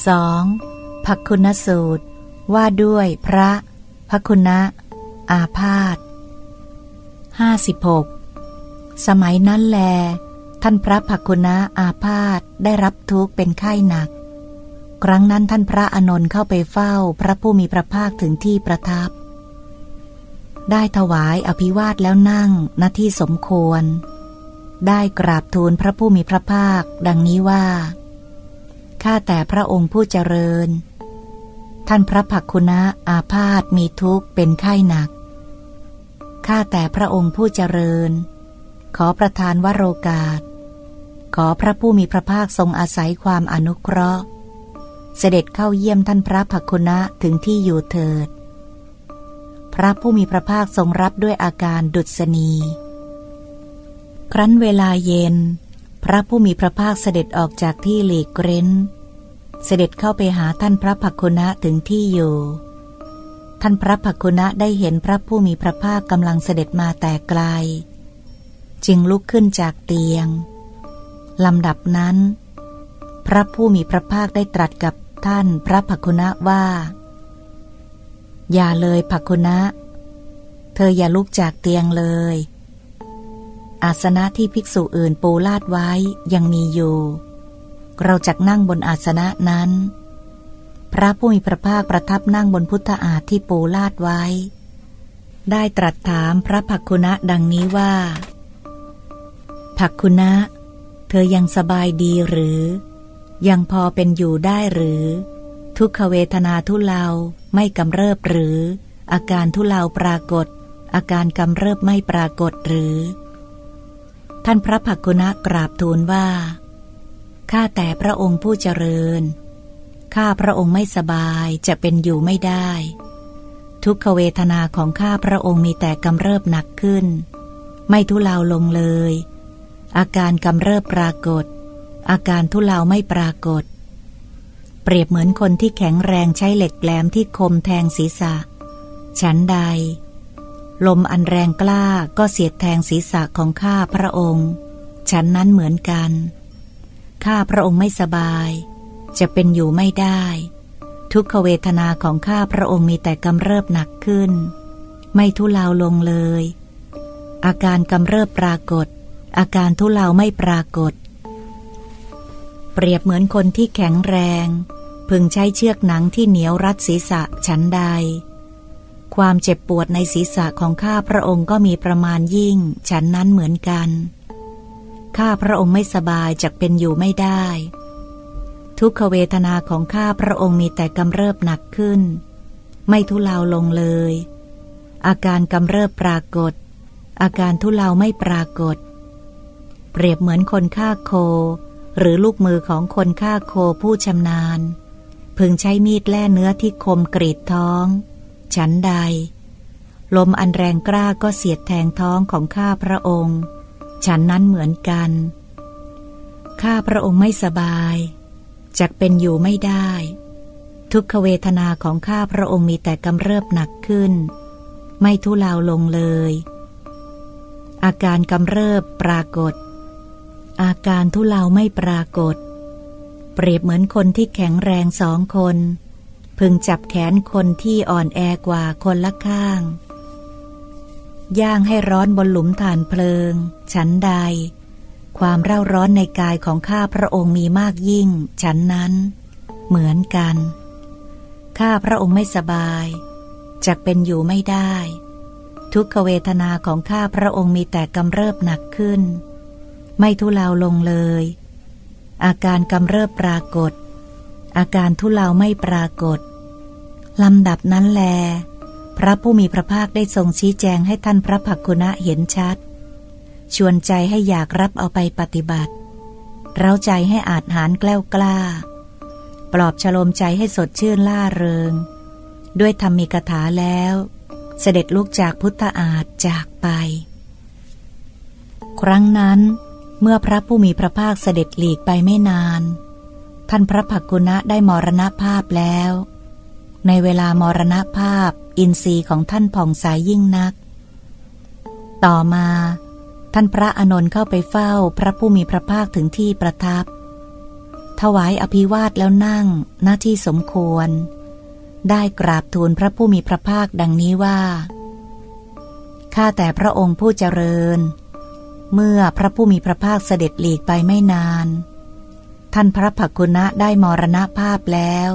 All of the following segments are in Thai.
2. ภักคุณสูตร ว่าด้วยพระภักคุณะ อาพาธ56 สมัยนั้นแล ท่านพระภักคุณะอาพาธได้รับทุกข์เป็นไข้หนัก ครั้งนั้นท่านพระอานนท์เข้าไปเฝ้าพระผู้มีพระภาคถึงที่ประทับ ได้ถวายอภิวาทแล้วนั่งณที่สมควร ได้กราบทูลพระผู้มีพระภาค ดังนี้ว่า ข้าแต่พระองค์ผู้เจริญ ท่านพระภักคุณะอาพาธมีทุกข์เป็นไข้หนัก ข้าแต่พระองค์ผู้เจริญ ขอประทานวโรกาส ขอพระผู้มีพระภาคทรงอาศัยความอนุเคราะห์ เสด็จเข้าเยี่ยมท่านพระภักคุณะถึงที่อยู่เถิด พระผู้มีพระภาคทรงรับด้วยอาการดุษณี ครั้นเวลาเย็น พระผู้มีพระภาคเสด็จออกจากที่หลีกเร้น เสด็จเข้าไปหาท่านพระภักคุณะถึงที่อยู่ ท่านพระภักคุณะได้เห็นพระผู้มีพระภาคกำลังเสด็จมาแต่ไกล จึงลุกขึ้นจากเตียงลำดับนั้น พระผู้มีพระภาคได้ตรัสกับท่านพระภักคุณะว่า อย่าเลยภักคุณะ เธออย่าลุกจากเตียงเลย อาสนะที่ภิกษุอื่นปูลาดไว้ยังมีอยู่ เราจักนั่งบนอาสนะนั้น พระผู้มีพระภาคประทับนั่งบนพุทธอาฏที่ปูลาดไว้ ได้ตรัสถามพระภักคุณะดังนี้ว่าภักคุณะ เธอยังสบายดีหรือ ยังพอเป็นอยู่ได้หรือ ทุกขเวทนาทุเลาไม่กำเริบหรือ อาการทุเลาปรากฏ อาการกำเริบไม่ปรากฏหรือ ท่านพระภักกุณะกราบทูลว่า ข้าแต่พระองค์ผู้เจริญ ข้าพระองค์ไม่สบายจะเป็นอยู่ไม่ได้ ทุกขเวทนาของข้าพระองค์มีแต่กำเริบหนักขึ้น ไม่ทุเลาลงเลย อาการกำเริบปรากฏ อาการทุเลาไม่ปรากฏ เปรียบเหมือนคนที่แข็งแรงใช้เหล็กแหลมที่คมแทงศีรษะ ฉันใด ลมอันแรงกล้าก็เสียดแทงศีรษะของข้าพระองค์ ฉันนั้นเหมือนกัน ข้าพระองค์ไม่สบาย จะเป็นอยู่ไม่ได้ ทุกขเวทนาของข้าพระองค์มีแต่กำเริบหนักขึ้น ไม่ทุเลาลงเลย อาการกำเริบปรากฏ อาการทุเลาไม่ปรากฏ เปรียบเหมือนคนที่แข็งแรง พึงใช้เชือกหนังที่เหนียวรัดศีรษะฉันใด ความเจ็บปวดในศีรษะของข้าพระองค์ก็มีประมาณยิ่ง ฉันนั้นเหมือนกัน ข้าพระองค์ไม่สบายจะเป็นอยู่ไม่ได้ ทุกขเวทนาของข้าพระองค์มีแต่กำเริบหนักขึ้น ไม่ทุเลาลงเลย อาการกำเริบปรากฏ อาการทุเลาไม่ปรากฏ เปรียบเหมือนคนฆ่าโค หรือลูกมือของคนฆ่าโคผู้ชำนาญ พึงใช้มีดแล่เนื้อที่คมกรีดท้อง ฉันใด ลมอันแรงกล้าก็เสียดแทงท้องของข้าพระองค์ ฉันนั้นเหมือนกัน ข้าพระองค์ไม่สบายจักเป็นอยู่ไม่ได้ ทุกขเวทนาของข้าพระองค์มีแต่กำเริบหนักขึ้น ไม่ทุเลาลงเลย อาการกำเริบปรากฏ อาการทุเลาไม่ปรากฏ เปรียบเหมือนคนที่แข็งแรงสองคน พึงจับแขนคนที่อ่อนแอกว่าคนละข้าง ย่างให้ร้อนบนหลุมฐานเพลิง ฉันใด ความเร่าร้อนในกายของข้าพระองค์มีมากยิ่ง ฉันนั้น เหมือนกัน ข้าพระองค์ไม่สบายจักเป็นอยู่ไม่ได้ ทุกขเวทนาของข้าพระองค์มีแต่กำเริบหนักขึ้น ไม่ทุเลาลงเลย อาการกำเริบปรากฏ อาการทุเลาไม่ปรากฏลำดับนั้นแล พระผู้มีพระภาคได้ทรงชี้แจงให้ท่านพระภักกุณะเห็นชัด ชวนใจให้อยากรับเอาไปปฏิบัติ เร้าใจให้อาจหารแกล้วกล้า ปลอบฉโลมใจให้สดชื่นล่าเริง ด้วยธรรมีกถาแล้ว เสด็จลุกจากพุทธอาฏจากไป ครั้งนั้น เมื่อพระผู้มีพระภาคเสด็จหลีกไปไม่นาน ท่านพระภักกุณะได้มรณภาพแล้ว ในเวลามรณภาพอินทรีย์ของท่านผ่องใสยยิ่งนัก ต่อมา ท่านพระอนนท์เข้าไปเฝ้าพระผู้มีพระภาคถึงที่ประทับ ถวายอภิวาทแล้วนั่งหน้าที่สมควร ได้กราบทูลพระผู้มีพระภาคดังนี้ว่า ข้าแต่พระองค์ผู้เจริญ เมื่อพระผู้มีพระภาคเสด็จหลีกไปไม่นาน ท่านพระภักกุณะได้มรณภาพแล้ว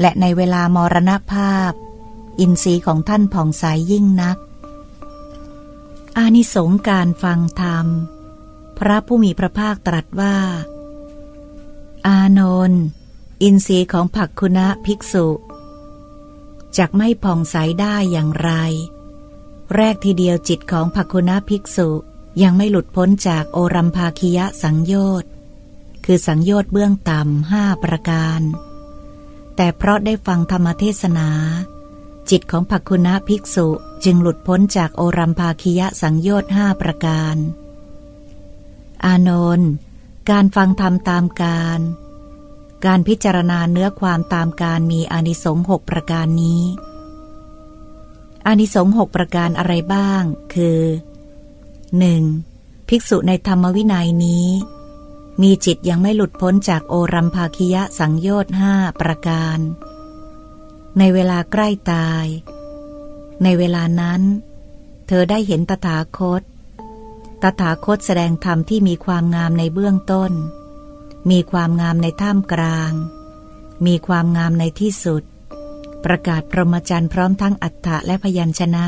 และในเวลามรณภาพ อินทรีย์ของท่านผ่องใสยยิ่งนัก อานิสงการฟังธรรม พระผู้มีพระภาคตรัสว่า อานนท์อินทรีย์ของผักคุณะภิกษุจักไม่ผ่องใสได้อย่างไร แรกทีเดียวจิตของผักคุณะภิกษุยังไม่หลุดพ้นจากโอรัมภาคิยะสังโยชน์ คือสังโยชน์เบื้องต่ำห้าประการ แต่เพราะได้ฟังธรรมเทศนา จิตของผักคุณะภิกษุจึงหลุดพ้นจากโอรัมภาคิยะสังโยชน์ห้าประการ อานนท์การฟังธรรมตามการ การพิจารณาเนื้อความตามการมีอานิสงส์หกประการนี้อานิสงส์หกประการอะไรบ้าง คือ 1. ภิกษุในธรรมวินัยนี้ มีจิตยังไม่หลุดพ้นจากโอรัมภาคิยะสังโยชน์ห้าประการ ในเวลาใกล้ตาย ในเวลานั้น เธอได้เห็นตถาคต ตถาคตแสดงธรรมที่มีความงามในเบื้องต้น มีความงามในท่ามกลาง มีความงามในที่สุด ประกาศพรหมจรรย์พร้อมทั้งอัฏฐะและพยัญชนะ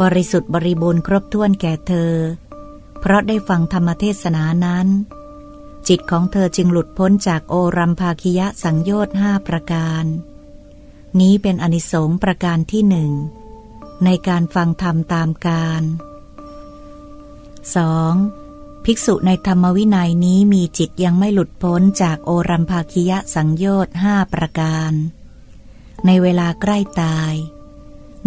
บริสุทธิ์บริบูรณ์ครบถ้วนแก่เธอ เพราะได้ฟังธรรมเทศนานั้น จิตของเธอจึงหลุดพ้นจากโอรัมภาคิยะสังโยชน์ห้าประการ นี้เป็นอนิสงส์ประการที่หนึ่ง ในการฟังธรรมตามการ 2. ภิกษุในธรรมวินัยนี้มีจิตยังไม่หลุดพ้นจากโอรัมภาคิยะสังโยชน์ห้าประการ ในเวลาใกล้ตาย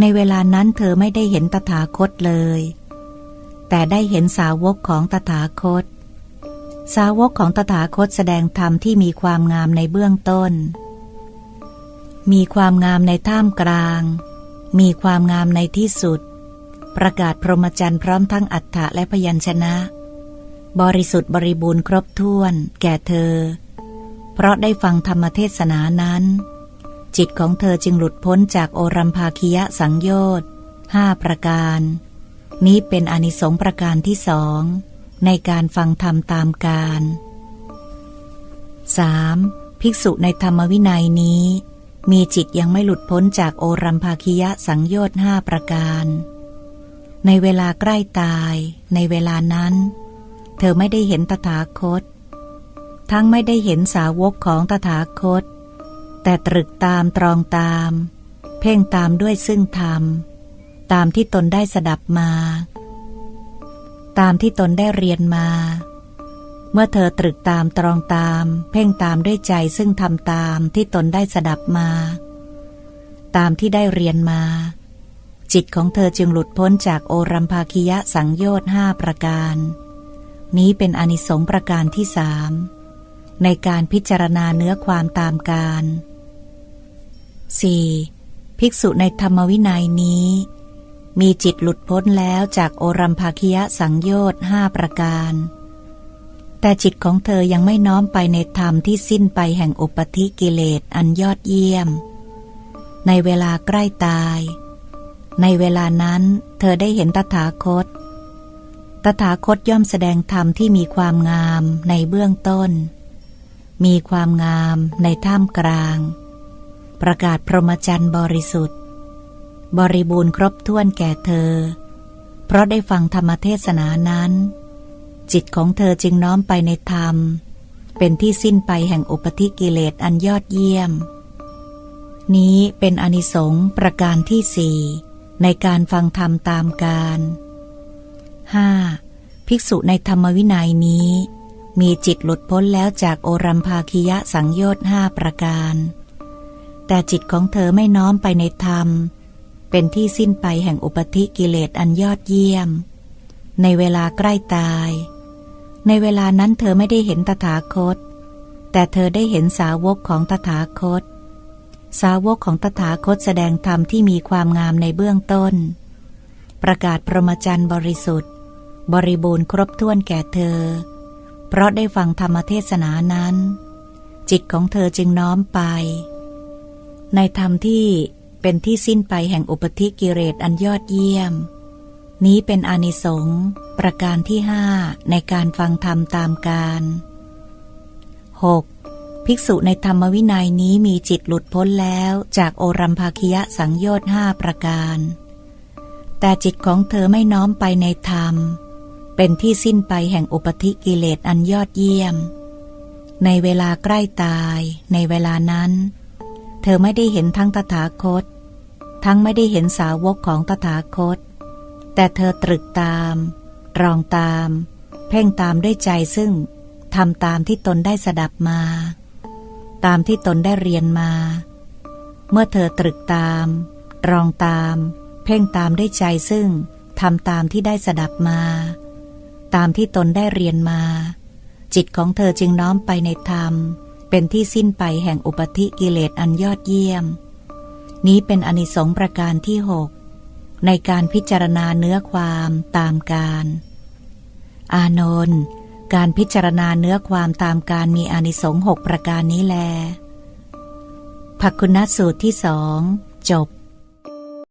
ในเวลานั้นเธอไม่ได้เห็นตถาคตเลย แต่ได้เห็นสาวกของตถาคต สาวกของตถาคตแสดงธรรมที่มีความงามในเบื้องต้น มีความงามในท่ามกลาง มีความงามในที่สุด ประกาศพรหมจรรย์พร้อมทั้งอัฏฐะและพยัญชนะ บริสุทธิ์บริบูรณ์ครบถ้วน แก่เธอ เพราะได้ฟังธรรมเทศนานั้น จิตของเธอจึงหลุดพ้นจากโอรัมภาคิยะสังโยชน์ห้าประการ นี้เป็นอนิสงส์ประการที่สอง ในการฟังธรรมตามการ 3. ภิกษุในธรรมวินัยนี้ มีจิตยังไม่หลุดพ้นจากโอรัมภาคิยะสังโยชน์ห้าประการ ในเวลาใกล้ตาย ในเวลานั้น เธอไม่ได้เห็นตถาคต ทั้งไม่ได้เห็นสาวกของตถาคต แต่ตรึกตามตรองตาม เพ่งตามด้วยซึ่งธรรม ตามที่ตนได้สดับมา ตามที่ตนได้เรียนมา เมื่อเธอตรึกตามตรองตาม เพ่งตามด้วยใจซึ่งทำตามที่ตนได้สดับมา ตามที่ได้เรียนมา จิตของเธอจึงหลุดพ้นจากโอรัมภาคิยะสังโยชน์ห้าประการ นี้เป็นอนิสงส์ประการที่สามในการพิจารณาเนื้อความตามการ 4. ภิกษุในธรรมวินัยนี้ มีจิตหลุดพ้นแล้วจากโอรัมภาคิยะสังโยชน์ห้าประการ แต่จิตของเธอยังไม่น้อมไปในธรรมที่สิ้นไปแห่งอุปธิกิเลสอันยอดเยี่ยม ในเวลาใกล้ตาย ในเวลานั้นเธอได้เห็นตถาคต ตถาคตย่อมแสดงธรรมที่มีความงามในเบื้องต้น มีความงามในท่ามกลาง ประกาศพรหมจรรย์บริสุทธิ์ บริบูรณ์ครบถ้วนแก่เธอ เพราะได้ฟังธรรมเทศนานั้น จิตของเธอจึงน้อมไปในธรรม เป็นที่สิ้นไปแห่งอุปธิกิเลสอันยอดเยี่ยม นี้เป็นอนิสงส์ประการที่สี่ในการฟังธรรมตามการ 5. ภิกษุในธรรมวินัยนี้ มีจิตหลุดพ้นแล้วจากโอรัมภาคิยะสังโยชน์ห้าประการ แต่จิตของเธอไม่น้อมไปในธรรมเเป็นที่สิ้นไปแห่งอุปธิกิเลสอันยอดเยี่ยม ในเวลาใกล้ตาย ในเวลานั้นเธอไม่ได้เห็นตถาคต แต่เธอได้เห็นสาวกของตถาคต สาวกของตถาคตแสดงธรรมที่มีความงามในเบื้องต้น ประกาศพรหมจรรย์บริสุทธิ์ บริบูรณ์ครบถ้วนแก่เธอ เพราะได้ฟังธรรมเทศนานั้น จิตของเธอจึงน้อมไป ในธรรมที่ เป็นที่สิ้นไปแห่งอุปธิกิเลสอันยอดเยี่ยม นี้เป็นอานิสงส์ประการที่ห้าในการฟังธรรมตามการ 6. ภิกษุในธรรมวินัยนี้มีจิตหลุดพ้นแล้วจากโอรัมภาคิยะสังโยชน์ห้าประการ แต่จิตของเธอไม่น้อมไปในธรรม เป็นที่สิ้นไปแห่งอุปธิกิเลสอันยอดเยี่ยม ในเวลาใกล้ตาย ในเวลานั้นเธอไม่ได้เห็นทั้งตถาคต ทั้งไม่ได้เห็นสาวกของตถาคต แต่เธอตรึกตาม รองตาม เพ่งตามด้วยใจซึ่งทำตามที่ตนได้สดับมา ตามที่ตนได้เรียนมา เมื่อเธอตรึกตาม รองตาม เพ่งตามด้วยใจซึ่งทำตามที่ได้สดับมา ตามที่ตนได้เรียนมา จิตของเธอจึงน้อมไปในธรรม เป็นที่สิ้นไปแห่งอุปธิกิเลสอันยอดเยี่ยม นี้เป็นอนิสงส์ประการที่หกในการพิจารณาเนื้อความตามการ อานนท์การพิจารณาเนื้อความตามการมีอนิสงส์หกประการนี้แลภักคุณสูตรที่สองจบ